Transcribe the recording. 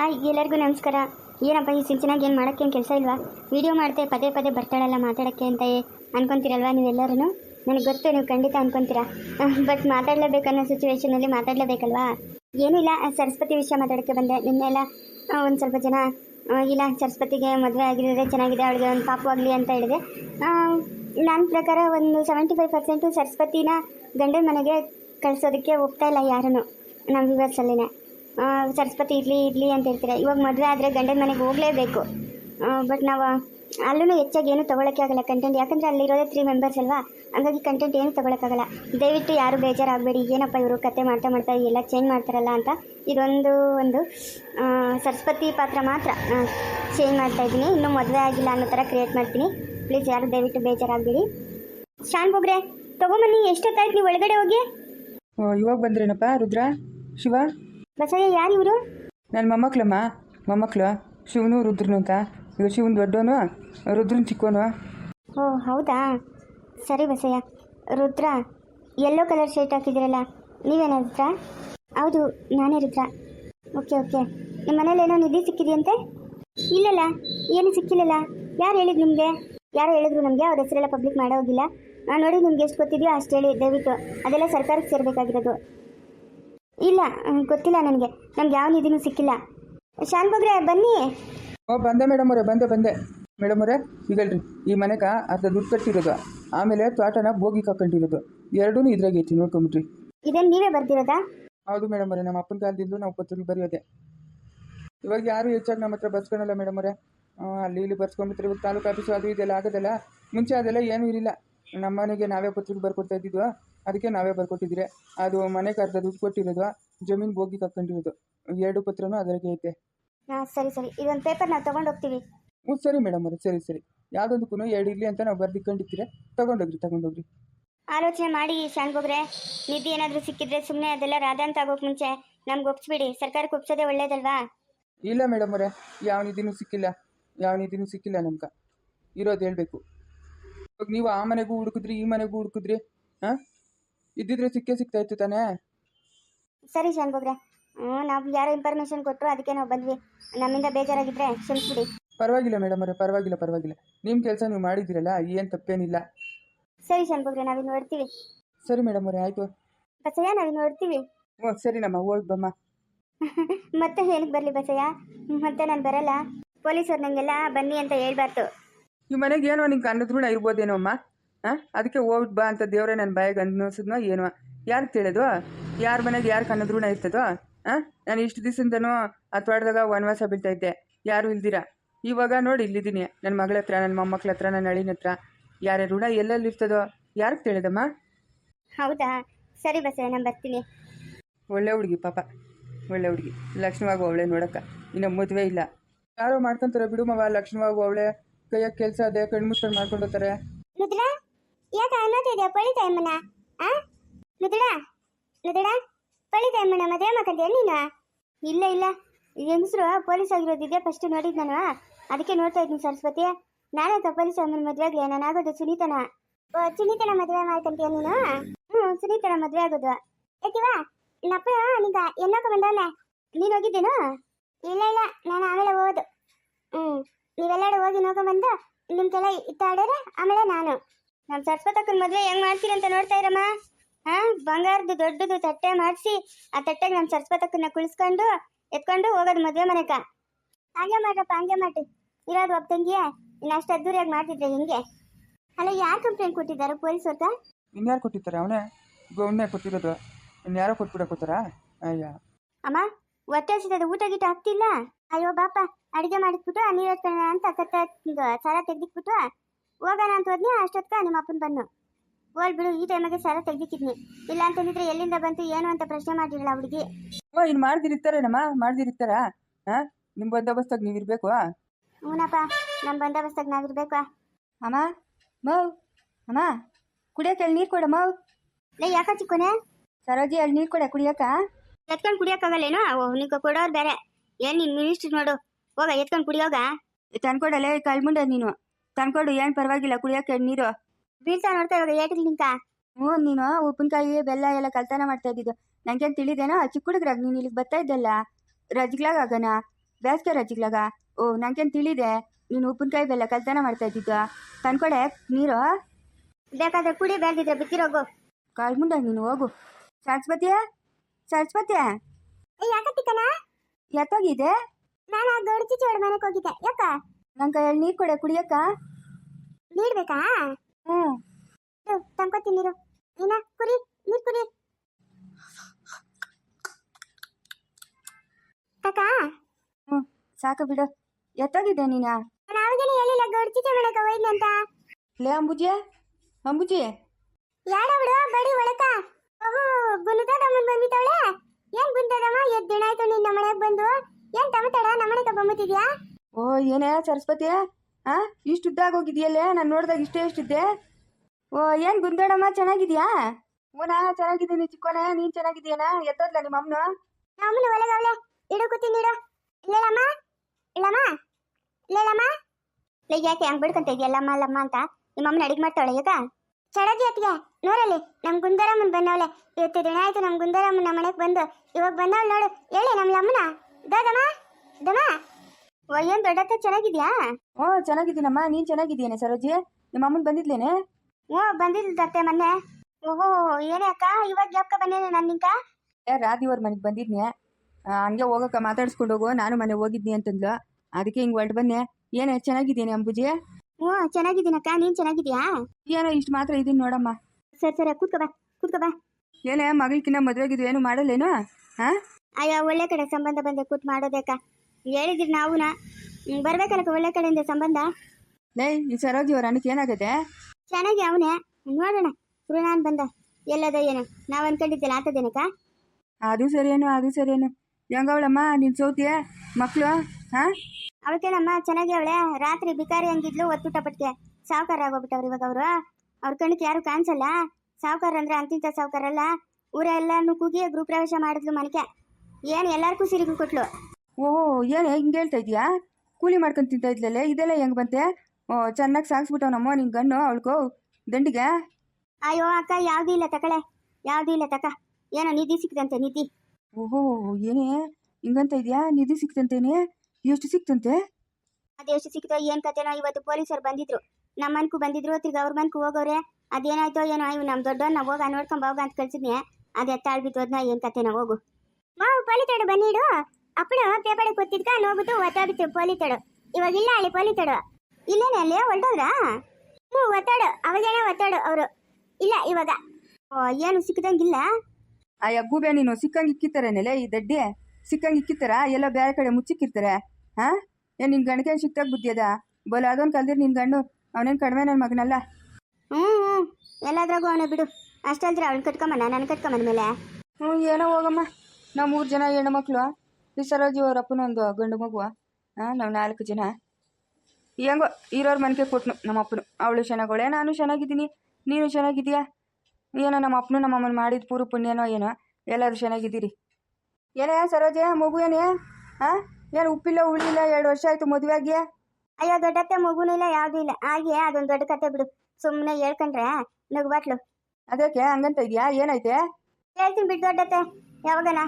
Hi, ಎಲ್ಲರಿಗೂ ನಮಸ್ಕಾರ. ಏನಪ್ಪ, ಈ ಸಿಂಚನಾಗಿ ಏನು ಮಾಡೋಕ್ಕೆ ಏನು ಕೆಲಸ ಇಲ್ವಾ? ವಿಡಿಯೋ ಮಾಡ್ತೆ, ಪದೇ ಪದೇ ಬರ್ತಾಳಲ್ಲ ಮಾತಾಡೋಕ್ಕೆ ಅಂತ ಅನ್ಕೊಂತೀರಲ್ವಾ ನೀವೆಲ್ಲರೂ ನನಗೆ ಗೊತ್ತು, ನೀವು ಖಂಡಿತ ಅನ್ಕೊಂತೀರಾ. ಬಟ್ ಮಾತಾಡಲೇಬೇಕನ್ನೋ ಸಿಚುವೇಶನಲ್ಲಿ ಮಾತಾಡಲೇಬೇಕಲ್ವಾ? ಏನಿಲ್ಲ ಸರಸ್ವತಿ ವಿಷಯ ಮಾತಾಡೋಕ್ಕೆ ಬಂದೆ. ನಿನ್ನೆಲ್ಲ ಒಂದು ಸ್ವಲ್ಪ ಜನ ಇಲ್ಲ, ಸರಸ್ವತಿಗೆ ಮದುವೆ ಆಗಿರೋದೇ ಚೆನ್ನಾಗಿದೆ, ಅವಳಿಗೆ ಒಂದು ಪಾಪು ಆಗಲಿ ಅಂತ ಹೇಳಿದೆ. ನನ್ನ ಪ್ರಕಾರ ಒಂದು ಸೆವೆಂಟಿ ಫೈವ್ ಪರ್ಸೆಂಟು ಸರಸ್ವತಿನ ಗಂಡನ ಮನೆಗೆ ಕಳಿಸೋದಕ್ಕೆ ಒಪ್ತಾ ಇಲ್ಲ ಯಾರೂ ನಮ್ಮ ವಿವರ್ಸಲ್ಲಿನೇ ಸರಸ್ವತಿ ಇರಲಿ ಇರಲಿ ಅಂತ ಹೇಳ್ತಾರೆ. ಇವಾಗ ಮದುವೆ ಆದರೆ ಗಂಡನ ಮನೆಗೆ ಹೋಗಲೇಬೇಕು. ಬಟ್ ನಾವು ಅಲ್ಲೂ ಹೆಚ್ಚಾಗಿ ಏನು ತೊಗೊಳಕ್ಕೆ ಆಗಲ್ಲ ಕಂಟೆಂಟ್ ಯಾಕಂದರೆ ಅಲ್ಲಿರೋದೇ ತ್ರೀ ಮೆಂಬರ್ಸ್ ಅಲ್ವಾ? ಹಂಗಾಗಿ ಕಂಟೆಂಟ್ ಏನು ತೊಗೊಳಕ್ಕಾಗಲ್ಲ ದಯವಿಟ್ಟು ಯಾರು ಬೇಜಾರಾಗಬೇಡಿ. ಏನಪ್ಪ ಇವರು ಕತೆ ಮಾಡ್ತಾ ಮಾಡ್ತಾ ಎಲ್ಲ ಚೇಂಜ್ ಮಾಡ್ತಾರಲ್ಲ ಅಂತ ಇದೊಂದು ಒಂದು ಸರಸ್ವತಿ ಪಾತ್ರ ಮಾತ್ರ. ಚೇಂಜ್ ಮಾಡ್ತಾ ಇದ್ದೀನಿ. ಇನ್ನೂ ಮದುವೆ ಆಗಿಲ್ಲ ಅನ್ನೋ ಥರ ಕ್ರಿಯೇಟ್ ಮಾಡ್ತೀನಿ. ಪ್ಲೀಸ್ ಯಾರು ದಯವಿಟ್ಟು ಬೇಜಾರಾಗಬೇಡಿ. ಶಾನ್ ಬೊಗ್ರೆ, ತೊಗೊಂಬನ್ನಿ. ಎಷ್ಟೊತ್ತಾಯ್ತು ನೀವು ಒಳಗಡೆ ಹೋಗಿ? ಇವಾಗ ಬಂದ್ರೇನಪ್ಪ, ರುದ್ರ, ಶಿವ? ಬಸಯ್ಯ ಯಾರು ಇವರು? ನನ್ನ ಮೊಮ್ಮಕ್ಳಮ್ಮ ಮೊಮ್ಮಕ್ಳು ಶಿವನು ರುದ್ರನು ಅಂತ. ಇವ ಶಿವನ್ ದೊಡ್ಡವನು ರುದ್ರನ್ ಚಿಕ್ಕವನು ಓ ಹೌದಾ? ಸರಿ Basayya. Rudra yellow colour shirt ಹಾಕಿದ್ದೀರಲ್ಲ ನೀವೇನ ರುದ್ರ? ಹೌದು ನಾನೇ ರುದ್ರ. Okay okay. ನಿಮ್ಮ ಮನೇಲಿ ಏನೋ ನಿಧಿ ಸಿಕ್ಕಿದೆಯಂತೆ? ಇಲ್ಲಲ್ಲ ಏನು ಸಿಕ್ಕಿಲ್ಲಲ್ಲ. ಯಾರು ಹೇಳಿದ್ರು ನಿಮಗೆ? ಯಾರು ಹೇಳಿದ್ರು ನಮಗೆ ಅವ್ರ ಹೆಸರೆಲ್ಲ ಪಬ್ಲಿಕ್ ಮಾಡೋ ಹೋಗಿಲ್ಲ ನಾನು ನೋಡಿ ನಿಮ್ಗೆ ಎಷ್ಟು ಗೊತ್ತಿದೆಯೋ ಅಷ್ಟು ಹೇಳಿ ದಯವಿಟ್ಟು. ಅದೆಲ್ಲ ಸರ್ಕಾರಕ್ಕೆ ಸೇರಬೇಕಾಗಿರೋದು. ಇಲ್ಲ ಗೊತ್ತಿಲ್ಲ ನನಗೆ. ನಮ್ಗೆ ಯಾವ ನಿಧಿನೂ ಸಿಕ್ಕಿಲ್ಲ. ಶಾನ್ ಬಗ್ರೆ ಬನ್ನಿ. ಓ ಬಂದೆ ಮೇಡಮ್ ಅವರೇ ಬಂದೆ ಬಂದೆ. ಮೇಡಮ್ ಅವರೇ ಈಗಲ್ರಿ ಈ ಮನೆಗೆ ಅರ್ಧ ದುಡ್ಡು ಕಟ್ಟಿರೋದು. ಆಮೇಲೆ ತೋಟನ ಬೋಗಿ ಕಾಕೊಂಡಿರೋದು ಎರಡೂ ಇದ್ರಾಗ ಐತಿ ನೋಡ್ಕೊಂಬಿಟ್ರಿ. ಇದೇನು ನೀವೇ ಬರ್ದಿರೋದಾ? ಹೌದು ಮೇಡಮ್ ಅವರೇ ನಮ್ಮ ಅಪ್ಪನ ಕಾಲದಿಂದ ನಾವು ಪತ್ರಿಕೆ ಬರೆಯೋದೆ. ಇವಾಗ ಯಾರು ಹೆಚ್ಚಾಗಿ ನಮ್ಮ ಹತ್ರ ಬರ್ಸ್ಕೊಳಲ್ಲ ಮೇಡಮ್ ಅವರೇ? ಅಲ್ಲಿ ಇಲ್ಲಿ ಬರ್ಸ್ಕೊಂಡ್ಬಿಟ್ರೆ ಇವಾಗ ತಾಲೂಕು ಆಫೀಸು ಅದು ಇದೆಲ್ಲ ಆಗೋದಲ್ಲ? ಮುಂಚೆ ಅದೆಲ್ಲ ಏನೂ ಇರಲಿಲ್ಲ. ನಮ್ಮ ಮನೆಗೆ ನಾವೇ ಪತ್ರಿಕೆ ಬರ್ಕೊಡ್ತಾ ಇದ್ದಿದ್ವು ಅದಕ್ಕೆ ನಾವೇ ಬರ್ಕೊಟ್ಟಿದ್ರೆ ಅದು ಮನೆ ಅರ್ಧ ದುಡ್ಡು ಕೊಟ್ಟಿರೋದು ಜಮೀನು ಬೋಗಿ ಕಕ್ಕೊಂಡಿರೋದು ಎರಡು ಪತ್ರನೂ ಅದರಿಗೆ ಐತೆ. ಹಾಂ ಸರಿ ಸರಿ. ಇದೊಂದು ಪೇಪರ್ ನಾವು ತೊಗೊಂಡು ಹೋಗ್ತೀವಿ. ಹ್ಞೂ ಸರಿ ಮೇಡಮ್ ಅವರು ಸರಿ ಸರಿ. ಯಾವುದೊಂದಕ್ಕೂ ಎರಡು ಇರಲಿ ಅಂತ ನಾವು ಬರ್ದಿಕೊಂಡಿರ್ತೀರ ತಗೊಂಡೋಗ್ರಿ ತಗೊಂಡೋಗ್ರಿ. ಆಲೋಚನೆ ಮಾಡಿ ಶಾನ್ ಬೊಗ್ರೆ ನಿಧಿ ಏನಾದರೂ ಸಿಕ್ಕಿದ್ರೆ ಸುಮ್ಮನೆ ಅದೆಲ್ಲ ರಾಧಾಂತ ಆಗೋಕೆ ಮುಂಚೆ ನಮ್ಗೆ ಒಪ್ಸ್ಬಿಡಿ. ಸರ್ಕಾರಕ್ಕೆ ಒಪ್ಸೋದೇ ಒಳ್ಳೇದಲ್ವಾ? ಇಲ್ಲ ಮೇಡಮ್ ಅವರೇ ಯಾವ ನಿಧಿನೂ ಸಿಕ್ಕಿಲ್ಲ. ಯಾವ ನಿಧಿನೂ ಸಿಕ್ಕಿಲ್ಲ ನಮ್ಗೆ. ಇರೋದು ಹೇಳಬೇಕು. ಇವಾಗ ನೀವು ಆ ಮನೆಗೂ ಹುಡುಕಿದ್ರಿ ಈ ಮನೆಗೂ ಹುಡುಕಿದ್ರಿ ಹಾಂ ಇದ್ದಿದ್ರೆ ಸಿಕ್ಕೇ ಸಿಗ್ತಾ ಇತ್ತು ತಾನೇ? ಸರಿ ಶಾನ್ಭೋಗ್ರೆ ಹ್ಞೂ ನಾವು ಯಾರೋ ಇನ್ಫಾರ್ಮೇಷನ್ ಕೊಟ್ಟರು ಅದಕ್ಕೆ ನಾವು ಬಂದ್ವಿ. ನಮ್ಮಿಂದ ಬೇಜಾರಾಗಿದ್ರೆ ಕ್ಷಮಿಸ್ಬಿಡಿ. ಪರವಾಗಿಲ್ಲ ಮೇಡಮ್ ಅವರೇ ಪರವಾಗಿಲ್ಲ ಪರವಾಗಿಲ್ಲ. ನಿಮ್ಮ ಕೆಲಸ ನೀವು ಮಾಡಿದ್ದೀರಲ್ಲ ಏನು ತಪ್ಪೇನಿಲ್ಲ. ಸರಿ ಶಾನ್ಭೋಗ್ರೆ ನಾವು ನಾವಿನ್ನು ಹೊಡ್ತೀವಿ ಸರಿ ಮೇಡಮ್ ಅವರೇ ಆಯಿತು. ಬಸಯ್ಯ ನಾವಿನ್ನು ಹೊಡ್ತೀವಿ ಸರಿ ಸರಿನಮ್ಮ ಹೋಗಿ ಬಮ್ಮ. ಮತ್ತೆ ಏನಕ್ಕೆ ಬರಲಿ ಬಸಯ್ಯ? ಮತ್ತೆ ನಾನು ಬರಲ್ಲ. ಪೊಲೀಸರು ನಂಗೆಲ್ಲ ಬನ್ನಿ ಅಂತ ಹೇಳ್ಬಾರ್ದು. ಈ ಮನೆಗೆ ಏನೋ ನಿಂಗೆ ಅನ್ನದ್ರೂಣ ಇರ್ಬೋದೇನೋ ಅಮ್ಮ? ಹಾಂ? ಅದಕ್ಕೆ ಹೋಗ್ಬಿಟ್ಟು ಬಾ ಅಂತ ದೇವರೇ ನನ್ನ ಬಾಯಿಗೆ ಅನ್ನಿಸಿದ್ನೋ ಏನೋ? ಯಾರು ತಿಳಿದು ಯಾರ ಮನೆಗೆ ಯಾರು ಅನ್ನದ್ರೂಣ ಇರ್ತದೋ? ಹಾಂ? ನಾನು ಇಷ್ಟು ದಿವಸದಿಂದನೂ ಅಥವಾಡ್ದಾಗ ವನವಾಸ ಬೀಳ್ತಾ ಇದ್ದೆ. ಯಾರು ಇಲ್ದಿರ? ಇವಾಗ ನೋಡಿ ಇಲ್ಲಿದ್ದೀನಿ. ನನ್ನ ಮಗಳ ಹತ್ರ ನನ್ನ ಮೊಮ್ಮಕ್ಳ ಹತ್ರ ನನ್ನ ಅಳಿನ ಹತ್ರ. ಯಾರ ಋಣ ಎಲ್ಲೆಲ್ಲಿ ಇರ್ತದೋ? ಯಾರಿಗೆ ತಿಳಿದಮ್ಮ ಹೌದಾ? ಸರಿ ಬಸ್ ನಾನು ಬರ್ತೀನಿ. ಒಳ್ಳೆ ಹುಡುಗಿ ಪಾಪ. ಒಳ್ಳೆ ಹುಡುಗಿ. ಲಕ್ಷ್ಮವಾಗು ಅವಳೆ ನೋಡಕ್ಕ. ಇನ್ನು ಮದುವೆ ಇಲ್ಲ. ಯಾರೋ ಮಾಡ್ಕೊಂತಾರೆ ಬಿಡು ಮವ. ಲಕ್ಷ್ಮವಾಗು ಅವಳೆ ಕೈಯಾಗ ಕೆಲಸ ಅದೇ ಕಣ್ಮುಚ್ಕೊಂಡು ಮಾಡ್ಕೊಂಡು ಹೋಗ್ತಾರೆ. ಯಾಕ ಅಮ್ಮನ ಆ? ರುದ್ರ ರುದ್ರ ಪಳಿತಾ ಅಮ್ಮನ ಮದುವೆ ಮಾಡ್ಕೊಂತೀಯ ನೀನು? ಇಲ್ಲ ಇಲ್ಲ. ಹೆಂಗಸರು ಪೊಲೀಸ್ ಆಗಿರೋದಿದೆ ಫಸ್ಟ್ ನೋಡಿದ್ ನಾನು. ಅದಕ್ಕೆ ನೋಡ್ತಾ ಇದ್ದೀನಿ ಸರಸ್ವತಿ. ನಾನೇ ಪೊಲೀಸ್ ಅಮ್ಮನ ಮದುವೆಗೆ ನಾನು ಆಗೋದು ಸುನೀತನ. ಓ, ಸುನೀತನ ಮದುವೆ ಮಾಡ್ಕಂತೀಯ ನೀನು? ಹ್ಞೂ ಸುನೀತನ ಮದುವೆ ಆಗೋದು. ಏಕಿವಾ ನಪ್ಪ, ನಿಗ ಎಲ್ಲೋಕ ಬಂದವನೆ. ನೀನು ಹೋಗಿದ್ದೇನು? ಇಲ್ಲ ಇಲ್ಲ. ನಾನು ಆಮೇಲೆ ಹೋಗೋದು. ಹ್ಞೂ ನೀವೆಲ್ಲರೂ ಹೋಗಿ ನೋಡ್ಕೊಂಬಂದು ನಿಮ್ಗೆಲ್ಲ ಇತ್ತಾಡಿದ್ರೆ ಆಮೇಲೆ ನಾನು. ನಮ್ಮ ಸರಸ್ವತಕ್ಕನ್ ಮದ್ವೆ ಹೆಂಗ್ ಮಾಡ್ತೀರಿ ಅಂತ ನೋಡ್ತಾ ಇರಮ್ಮ. ಹಾ ಬಂಗಾರದ ದೊಡ್ಡದು ತಟ್ಟೆ ಮಾಡಿಸಿ ಆ ತಟ್ಟೆಗೆ ನಮ್ ಸರಸ್ವತಕ್ಕನ್ನ ಕುಳಿಸ್ಕೊಂಡು ಎತ್ಕೊಂಡು ಹೋಗೋದು ಮದ್ವೆ ಮನೆಕ ಹಂಗೆ ಮಾಡ್ರಪ್ಪ ಹಂಗೆ ಮಾಡಿ ಇರೋದು ಒಬ್ಬ ತಂಗಿಯೇ. ಇನ್ನು ಅಷ್ಟು ಅದ್ದೂರಿಯಾಗಿ ಮಾಡ್ತಿದ್ರೆ ಹಿಂಗೆ? ಅಲ್ಲ ಯಾರು ಕಂಪ್ಲೇಂಟ್ ಕೊಟ್ಟಿದ್ದಾರೆ? ಪೊಲೀಸರ್ಗ ಇನ್ಯಾರು ಕೊಟ್ಟಿರ್ತಾರೆ? ಅವನೇ ಗೌನ್ನೇ ಕೊಟ್ಟಿರೋದು. ಇನ್ಯಾರೋ ಕೊಟ್ಬಿಡಕ್ಕೋತಾರ ಅಯ್ಯ. ಅಮ್ಮ ಹೊಟ್ಟೆ ಹಸಿದ ಊಟ ಗೀಟ ಆಗ್ತಿಲ್ಲ ಅಯ್ಯೋ ಬಾಪ. ಅಡಿಗೆ ಮಾಡಿಸ್ಬಿಟ್ಟು ನೀರು ಹಚ್ಕೊಳ್ಳೋಣ ಅಂತ ಸತ್ತ ಸಾಲ ತೆಗ್ದಿಕ್ಬಿಟ್ಟು ಹೋಗೋಣ ಅಂತ ಹೋದ್ನಿ ಅಷ್ಟೊತ್ತಿಗೆ ನಿಮ್ಮ ಅಪ್ಪನ ಬನ್ನು ಹೋಲ್ ಬಿಡು ಈ ಟೈಮಿಗೆ ಸರ ತೆಗ್ದಿಕ್ಕಿದ್ನಿ ಇಲ್ಲ ಅಂತಂದಿದ್ರೆ ಎಲ್ಲಿಂದ ಬಂತು ಏನು ಅಂತ ಪ್ರಶ್ನೆ ಮಾಡಿರಲ್ಲ ಹುಡುಗಿ. ಓ ಇನ್ನು ಮಾಡ್ದಿರಿರ್ತಾರೇನಮ್ಮ ಮಾಡ್ದಿರಿರ್ತಾರ ಹಾಂ ನಿಮ್ಮ ಬಂದೋಬಸ್ತಾಗ ನೀವು ಇರಬೇಕು ಹ್ಞೂನಪ್ಪ ನಮ್ಮ ಬಂದೋಬಸ್ತಾಗ ನಾವಿರ್ಬೇಕು ಅಮ್ಮ ಮೌ ಅಮ್ಮ ಕುಡಿಯೋಕೆ ಅಲ್ಲಿ ನೀರು ಕೊಡ ಮೌ. ಲೇ ಯಾಕ ಚಿಕ್ಕೋನೆ? ಸರೋಜಿ ಅಲ್ಲಿ ನೀರು ಕೊಡ ಕುಡಿಯಕ್ಕ? ಎತ್ಕೊಂಡು ಕುಡಿಯೋಕ್ಕಾಗಲ್ಲೇನೋ ನಿಂಗೆ ಕೊಡೋರು ಬೇರೆ. ಏನು ನಿನ್ನ ಮಿನಿಸ್ಟ್ರಿ ನೋಡು. ಹೋಗ ಎತ್ಕೊಂಡು ಕುಡಿಯೋಗ ತನ್ಕೊಡಲ್ಲ ಕಳ್ಮುಂಡ ನೀನು. ತಂದ್ಕೊಡು ಏನು ಪರವಾಗಿಲ್ಲ ಕುಡಿಯೋಕೆ ನೀರು. ಬೀಳ್ತಾ ನೋಡ್ತಾ ಇವಾಗ ಏಟಿಲ್ ನಿಂತ. ಹ್ಞೂ ನೀನು ಉಪ್ಪಿನಕಾಯಿ ಬೆಲ್ಲ ಎಲ್ಲ ಕಲ್ತಾನ ಮಾಡ್ತಾ ಇದ್ದಿದ್ದು. ನಂಗೇನು ತಿಳಿದೇನೋ ಚಿಕ್ಕ ಹುಡುಗ್ರಾಗ ನೀನು ಇಲ್ಲಿಗೆ ಬರ್ತಾ ಇದ್ದಲ್ಲ. ರಜ್ಗ್ಲಾಗ ಆಗೋಣ ಬೇಸ್ಗೆ ರಚಿಗ್ಲಾಗ ಓ ನಂಗೇನು ತಿಳಿದೆ? ನೀನು ಉಪ್ಪಿನಕಾಯಿ ಬೆಲ್ಲ ಕಲ್ತನ ಮಾಡ್ತಾ ಇದ್ದಿದ್ದು. ತಂದ್ಕೊಡೆ ನೀರು. ಬೇಕಾದ್ರೆ ಕುಡಿ ಬೇಕಿದ್ರೆ ಬಿತ್ತಿರೋಗು ಕಾಳ್ಮುಂಡ ನೀನು ಹೋಗು. ಸರಸ್ವತಿಯ? ಸರಸ್ವತಿಯ? ಯಾಕತ್ತಿಕನ ಎತ್ತೋಗಿದೆ ನಾನು ದೊಡ್ಡ ಚೋಡ್ ಮನೆಗೆ ಹೋಗಿದ್ದೆ. ಯಾಕ? ನನ್ನ ಕೈಯಲ್ಲಿ ನೀರು ಕೊಡೆ ಕುಡಿಯಕ್ಕ? ನೀಡ್ಬೇಕಾ ಹ್ಞೂ ತಂಕೋತೀನಿ ನೀರು. ನೀನ? ಕುರಿ ನೀರು ಕುರಿ. ಕಾಕ? ಹ್ಞೂ ಸಾಕು ಬಿಡು. ಎತ್ತೋಗಿದ್ದೆ ನೀನ ನಾನು ಅವಾಗೇನೆ ಹೇಳಿಲ್ಲ ಗೌಡ್ಚಿ ಚೋಡಕ ಹೋಯ್ನಿ ಅಂತ. ಲೇ ಅಂಬುಜಿ ಅಂಬುಜಿ ಯಾರ ಬಿಡು ಬಡಿ ಒಳಕ. ಓಹೋ ಗುಣದಮ್ಮ ಬಂದಿತ್ತವಳೆ ಏನ್ ಗುಂದದಮ್ಮ ಆಯ್ತು ನಿನ್ನ ಮನೆಗೆ ಬಂದು. ಏನ್ ಟಮಟಡ ನಮ್ಮನೆಗೆ ಬಂಬತ್ತಿದ್ಯಾ ಓ ಏನೇ ಸರಸ್ವತಿ? ಆ ಇಷ್ಟು ಉದ್ದಾಗ ಹೋಗಿದ್ಯಲ್ಲೇ? ನಾನು ನೋಡಿದಾಗ ಇಷ್ಟೇ ಇಷ್ಟಿದ್ದೆ. ಓ ಏನು ಗುಂದೋಡಮ್ಮ ಚೆನ್ನಾಗಿದ್ಯಾ? ಓನಾ ಚೆನ್ನಾಗಿದ್ದೀನಿ ಚಿಕ್ಕೋನ. ನೀನು ಚೆನ್ನಾಗಿದ್ಯಾನ ಎತ್ತೋದ್ಲ ನಿಮ್ಮ ಅಮ್ಮನು? ಅಮ್ಮನ ಒಳಗವಳೆ ಇಡು ಕೂತೀನಿ ಇಡು. ಇಲ್ಲಮ್ಮ ಇಲ್ಲಮ್ಮ? ಇಲ್ಲಮ್ಮ ಲೇ ಯಾಕೆ ಹಂಗ್ ಬಿಡ್ಕೊಂತ ಇದೆಯಲ್ಲಮ್ಮ ಅಲ್ಲಮ್ಮ ಅಂತ. ನಿಮ್ಮ ಅಮ್ಮನ ಅಡಿಗೆ ಮಾಡ್ತಾಳೆ ಈಗ? ಚಡದಿ ಅತ್ತಿಗೆ ನೋಡಲ್ಲಿ. ನಮ್ ಗುಂದರಮ್ಮನ್ ಬಂದವಳೆ. ಇವತ್ತು ದಿನ ಆಯ್ತು ನಮ್ ಗುಂದರಮ್ಮನ ನಮ್ಮ ಮನೆಗೆ ಬಂದು. ಇವಾಗ ಬಂದವಳು ನೋಡು. ಹೇಳಿ ನಮ್ಮ ಲಮ್ಮನ. ದಮ್ಮ ಓ ಏನ್ ದೊಡ್ಡತ್ತೆ ಚೆನ್ನಾಗಿದ್ಯಾ? ಓ ಚೆನ್ನಾಗಿದ್ದೀನಮ್ಮ. ನೀನು ಚೆನ್ನಾಗಿದ್ದೀನಿ ಸರೋಜಿ ನಿಮ್ಮ ಅಮ್ಮನ ಬಂದಿದ್ಲೇನೆ? ಹ್ಞೂ ಬಂದಿದ್ದತ್ತೆ ಮೊನ್ನೆ. ಓಹೋ ಏನೇ ಅಕ್ಕ ಇವಾಗ ಯಾಕ ಬಂದೇನೆ ನಾನು ನಿಂಕ? ಏ ರಾಧಿವ್ರ ಮನೆಗೆ ಬಂದಿದ್ನೆ ಆ, ಹಂಗೆ ಹೋಗಕ್ಕ ಮಾತಾಡ್ಸ್ಕೊಂಡು ಹೋಗು ನಾನು ಮನೆ ಹೋಗಿದ್ನಿ ಅಂತಂದ್ಲು. ಅದಕ್ಕೆ ಹಿಂಗೆ ಹೊರಟು ಬನ್ನೆ ಏನೇ ಚೆನ್ನಾಗಿದ್ದೀನಿ ಅಂಬುಜಿ? ಹ್ಞೂ ಚೆನ್ನಾಗಿದ್ದೀನಕ್ಕ ನೀನ್ ಚೆನ್ನಾಗಿದ್ಯಾ ಏನೋ ಇಷ್ಟು ಮಾತ್ರ ಇದೀನಿ ನೋಡಮ್ಮ. ಸರಿ ಸರಿ ಕೂತ್ಕೋ ಬಾ ಕೂತ್ಕೋ ಬಾ. ಏನೇ ಮಗಳಕಿನ್ನ ಮದುವೆಗಿದ್ದು ಏನು ಮಾಡಲ್ಲೇನು? ಹಾಂ? ಅಯ್ಯೋ ಒಳ್ಳೆ ಕಡೆ ಸಂಬಂಧ ಬಂದೆ ಕೂತ್ ಮಾಡೋದೇಕ ಹೇಳಿದ್ರಿ ನಾವುನ? ಬರ್ಬೇಕಲ್ಲಕ್ಕ ಒಳ್ಳೆ ಕಡೆಯಿಂದ ಸಂಬಂಧ? ಲೇ ಈ ಸರೋಜಿ ಅವ್ರ ಏನಾಗತ್ತೆ ಚೆನ್ನಾಗಿ ಅವನೇ. ನೋಡೋಣ ಋಣಾನ್ ಬಂದ. ಎಲ್ಲದ ಏನು? ನಾವ್ ಅನ್ಕೊಂಡಿದ್ದಿಲ್ಲ ಆತದೇನಕ್ಕ? ಅದು ಸರಿಯೇನು ಅದು ಸರಿಯೇನು. ಹೆಂಗವಳಮ್ಮ ನಿನ್ ಸೌತಿಯ ಮಕ್ಕಳು ಹಾಂ? ಅವಳಕೇನಮ್ಮ ಚೆನ್ನಾಗಿ ಅವಳೆ. ರಾತ್ರಿ ಬಿಕಾರಿ ಹಂಗಿದ್ಲು ಒತ್ತುಟ ಪಟ್ಕೆ. ಸಾವುಕಾರ ಆಗೋಗ್ಬಿಟ್ಟವ್ರು ಇವಾಗ ಅವರು. ಅವ್ರ ಕಣಕ್ಕೆ ಯಾರು ಕಾಣಿಸಲ್ಲ? ಸಾವುಕಾರ ಅಂದ್ರೆ ಅಂತಿಂತ ಸಾವುಕಾರ ಅಲ್ಲ? ಊರೆಲ್ಲಾನು ಕೂಗಿ ಗೃಹ ಪ್ರವೇಶ ಮಾಡಿದ್ಲು ಮನೆಗೆ ಏನು ಎಲ್ಲಾರ್ಗು ಸಿರಿಗೂ ಕೊಟ್ಲು. ಓಹೋ ಏನು ಹಿಂಗೆ ಹೇಳ್ತಾ ಇದೀಯಾ? ಕೂಲಿ ಮಾಡ್ಕೊಂಡು ತಿಂತಾ ಇದ್ಲಲ್ಲೇ ಇದೆಲ್ಲ ಹೆಂಗೆ ಬಂತೆ? ಓ ಚೆನ್ನಾಗಿ ಸಾಗಿಸ್ಬಿಟ್ಟವನಮ್ಮ ನಿನ್ ಗಣ್ಣು ಅವಳ್ಕೋ ದಂಡಿಗೆ? ಅಯ್ಯೋ ಅಕ್ಕ ಯಾವ್ದು ಇಲ್ಲ ತಕಳೆ ಯಾವುದೂ ಇಲ್ಲ ತಕ. ಏನೋ ನಿಧಿ ಸಿಕ್ತಂತೆ ನಿಧಿ. ಓಹೋ ಏನೇ? ಹಿಂಗಂತ ಇದೆಯಾ? ನಿಧಿ ಸಿಕ್ತಂತೇನೆ? ಎಷ್ಟು ಸಿಕ್ತಂತೆ? ಅದೆಷ್ಟು ಸಿಕ್ತೋ ಏನ್ ಕತೆನೋ ಇವತ್ತು ಪೊಲೀಸರು ಬಂದಿದ್ರು. ನಮ್ಮ ಮನ್ಕು ಬಂದಿದ್ರು ತಿರ್ಗಿ ಅವ್ರ ಮನ್ಕು ಹೋಗೋರೆ. ಅದೇನಾಯ್ತೋ ಏನೋ ಇವ್ ನಮ್ ದೊಡ್ಡವನ್ನ ನಾವು ಹೋಗ ನೋಡ್ಕೊಂಬ ಹೋಗ ಅಂತ ಕಳ್ಸಿದ್ನೆ. ಅದೇ ತಾಳ್ಬಿಟ್ಟು ಅದ್ನ ಏನ್ ಕತೆನೋ ಹೋಗು. ಮಾವು ಪೊಲಿತಡು ಬನ್ನಿಡು ಅಪ್ಪಳು ಪೇಪರ್ ಕೂತಿದ್ಕ ನೋಬಿಟ್ಟು ಒತ್ತಾಡಿತ್ತು ಪೊಲಿತಡು ಇವಾಗ ಇಲ್ಲ ಅಲ್ಲಿ ಪೊಲಿತಡು ಇಲ್ಲೇನೆ ಅಲ್ಲಿ? ಹೊಲ್ಟೋದ್ರಾ? ಹ್ಞೂ ಒತ್ತಾಡು. ಅವಾಗೇನ ಒತ್ತಾಡು ಅವರು. ಇಲ್ಲ ಇವಾಗ. ಓ ಏನು ಸಿಕ್ಕದಂಗಿಲ್ಲ? ಅಯ್ಯ ಗೂಬೆ ನೀನು ಸಿಕ್ಕಂಗೆ ಇಕ್ಕಿತ್ತಾರೇನೆಲೆ ಈ ದಡ್ಡಿ? ಸಿಕ್ಕಂಗೆ ಇಕ್ಕಿತ್ತಾರ? ಎಲ್ಲ ಬೇರೆ ಕಡೆ ಮುಚ್ಚಿಕ್ಕಿರ್ತಾರೆ? ಹಾ? ಏನು ನಿನ್ನ ಗಂಡಗೆ ಸಿಕ್ತಾಗ ಬುದ್ಧಿ ಅದ ಬೋಲ ಅದೊಂದು ಕಲ್ದಿರ್ ನಿನ್ನ ಗಂಡು. ಅವನೇನ್ ಕಡಿಮೆ ನನ್ನ ಮಗನಲ್ಲ? ಹ್ಞೂ ಹ್ಞೂ ಎಲ್ಲಾದ್ರಾಗೂ ಅವನೇ ಬಿಡು. ಅಷ್ಟಲ್ದ್ರೆ ಅವ್ನು ಕಟ್ಕೊಂಬಣ್ಣ ನಾನು ಕಟ್ಕೊಂಬಂದ ಮೇಲೆ ಹ್ಞೂ ಏನೋ ಹೋಗಮ್ಮ. ನಾವು ಮೂರು ಜನ ಹೆಣ್ಣು ಮಕ್ಕಳು ಈ ಸರೋಜಿ ಅವ್ರ ಅಪ್ಪನ ಒಂದು ಗಂಡು ಮಗುವ. ಹಾಂ ನಾವು ನಾಲ್ಕು ಜನ. ಹೆಂಗೋ ಇರೋರ ಮನೆಗೆ ಕೊಟ್ನು ನಮ್ಮ ಅಪ್ಪನು ಅವಳು ಚೆನ್ನಾಗವಳೆ ನಾನು ಚೆನ್ನಾಗಿದ್ದೀನಿ ನೀನು ಚೆನ್ನಾಗಿದ್ದೀಯಾ ಏನೋ ನಮ್ಮ ಅಪ್ಪನು ನಮ್ಮ ಅಮ್ಮನ ಮಾಡಿದ ಪೂರು ಪುಣ್ಯನೋ ಏನೋ? ಎಲ್ಲರೂ ಚೆನ್ನಾಗಿದ್ದೀರಿ ಏನೇ ಸರೋಜ ಮಗು ಏನೇ? ಹಾಂ ಏನು ಉಪ್ಪಿಲ್ಲ ಉಳಿಲ್ಲ ಎರಡು ವರ್ಷ ಆಯಿತು ಮದುವೆ ಆಗಿ? ಅಯ್ಯೋ ದೊಡ್ಡತ್ತೆ ಮಗುನೂ ಇಲ್ಲ ಯಾವುದೂ ಇಲ್ಲ. ಆಗಿ ಅದೊಂದು ದೊಡ್ಡ ಕತೆ ಬಿಡು. ಸುಮ್ಮನೆ ಹೇಳ್ಕೊಂಡ್ರೆ ನಗುಬಾಟ್ಲು ಅದಕ್ಕೆ ಹಂಗಂತ ಇದೆಯಾ? ಏನೈತೆ ಹೇಳ್ತೀನಿ ಬಿಟ್ಟು ದೊಡ್ಡತ್ತೆ ಯಾವಾಗನ